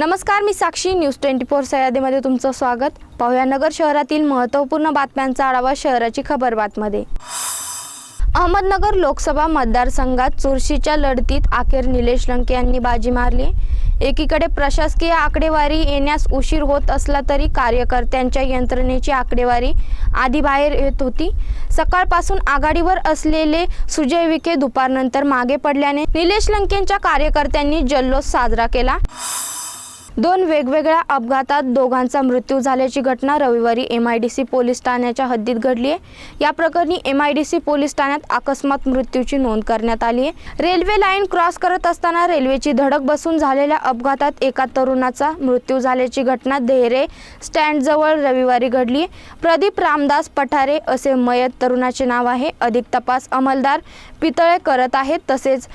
नमस्कार मी Sakshi. News twenty four सह्यादीमध्ये तुमचं स्वागत. पाहूया नगर शहरातील महत्त्वपूर्ण बातम्यांचा आढावा शहराची खबर बातमध्ये. अहमदनगर लोकसभा मतदारसंघात चुरशीच्या लढतीत अखेर निलेश लंके यांनी बाजी मारली. एकीकडे प्रशासकीय आकडेवारी येण्यास उशीर होत असला तरी कार्यकर्त्यांच्या यंत्रणेची आकडेवारी आधी बाहेर येत होती. सकाळपासून आघाडीवर असलेले सुजय विखे दुपारनंतर मागे पडल्याने निलेश लंकेंच्या कार्यकर्त्यांनी जल्लोष साजरा केला. दोन वेगवेगळ्या अपघातात दोघांचा मृत्यू झाल्याची घटना रविवारी M I D C police ठाण्याच्या हद्दीत घडली आहे या प्रकरणी M I D C police ठाण्यात अकस्मात मृत्यूची नोंद करण्यात आली आहे रेल्वे लाईन क्रॉस करत असताना रेल्वेची धडक बसून झालेल्या अपघातात एका तरुणाचा मृत्यू झाल्याची घटना देहरे स्टँडजवळ रविवारी घडली आहे प्रदीप रामदास पठारे असे मयत तरुणाचे नाव आहे. अधिक तपास अंमलदार पितळे करत आहेत. तसेच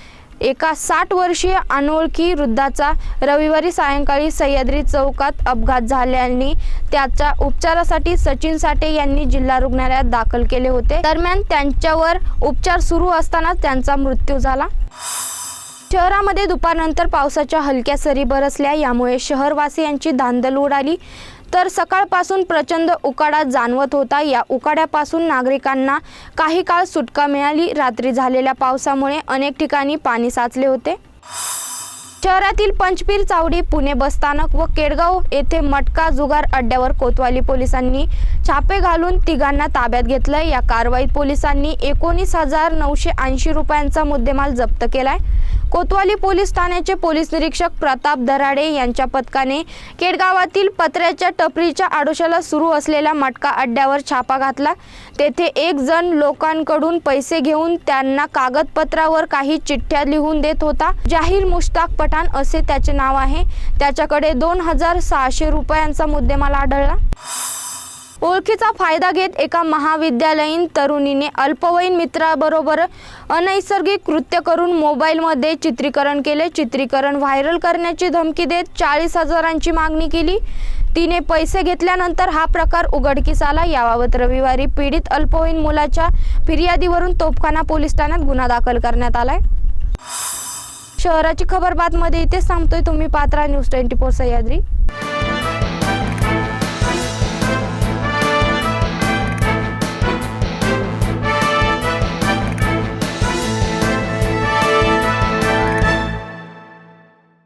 एका साठ वर्षीय अनोळखी वृद्धाचा रविवारी सायंकाळी सह्याद्री चौकात अपघात झाल्याने त्याच्या उपचारासाठी सचिन साठे यांनी जिल्हा रुग्णालयात दाखल केले होते. दरम्यान त्यांच्यावर उपचार सुरू असताना त्यांचा मृत्यू झाला. शहरामध्ये दुपारनंतर पावसाच्या हलक्या सरी बरसल्या. यामुळे शहरवासियांची धांदल उडाली. तर सकाळपासून प्रचंड उकाडा जाणवत होता. या उकाड्यापासून नागरिकांना काही काळ सुटका मिळाली. रात्री झालेल्या पावसामुळे अनेक ठिकाणी पाणी साचले होते. शहरातील पंचपीर चावडी पुणे बसस्थानक व केडगाव येथे मटका जुगार अड्ड्यावर कोतवाली पोलिसांनी छापे घालून तिघांना ताब्यात घेतलं या कारवाईत पोलिसांनी एकोणीस हजार नऊशे ऐंशी रुपयांचा मुद्देमाल जप्त केलाय. कोतवाली पोलीस ठाण्याचे पोलीस निरीक्षक प्रताप दराडे यांच्या पथकाने केडगावातील पत्र्याच्या टपरीच्या आडोशाला सुरू असलेल्या मटका अड्ड्यावर छापा घातला. तेथे एक जण लोकांकडून पैसे घेऊन त्यांना कागदपत्रावर काही चिठ्ठ्या लिहून देत होता. जाहीर मुश्ताक पठाण असे त्याचे नाव आहे. त्याच्याकडे दोन हजार सहाशे रुपयांचा मुद्देमाल आढळला. ओळखीचा फायदा घेत एका महाविद्यालयीन तरुणीने अल्पवयीन मित्राबरोबर अनैसर्गिक कृत्य करून मोबाईलमध्ये चित्रीकरण केले. चित्रीकरण व्हायरल करण्याची धमकी देत चाळीस हजारांची मागणी केली. तिने पैसे घेतल्यानंतर हा प्रकार उघडकीस आला. याबाबत रविवारी पीडित अल्पवयीन मुलाच्या फिर्यादीवरून तोफखाना पोलीस ठाण्यात गुन्हा दाखल करण्यात आलाय. शहराची खबर बातमध्ये इथेच थांबतोय. तुम्ही Patra news twenty four Sahyadri.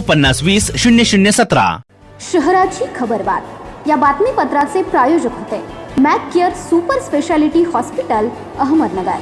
पन्नास वीस शून्य शून्य सतरा. शहराची खबरबात या बातमीपत्राचे प्रायोजक होते. Mac care super speciality hospital Ahmednagar.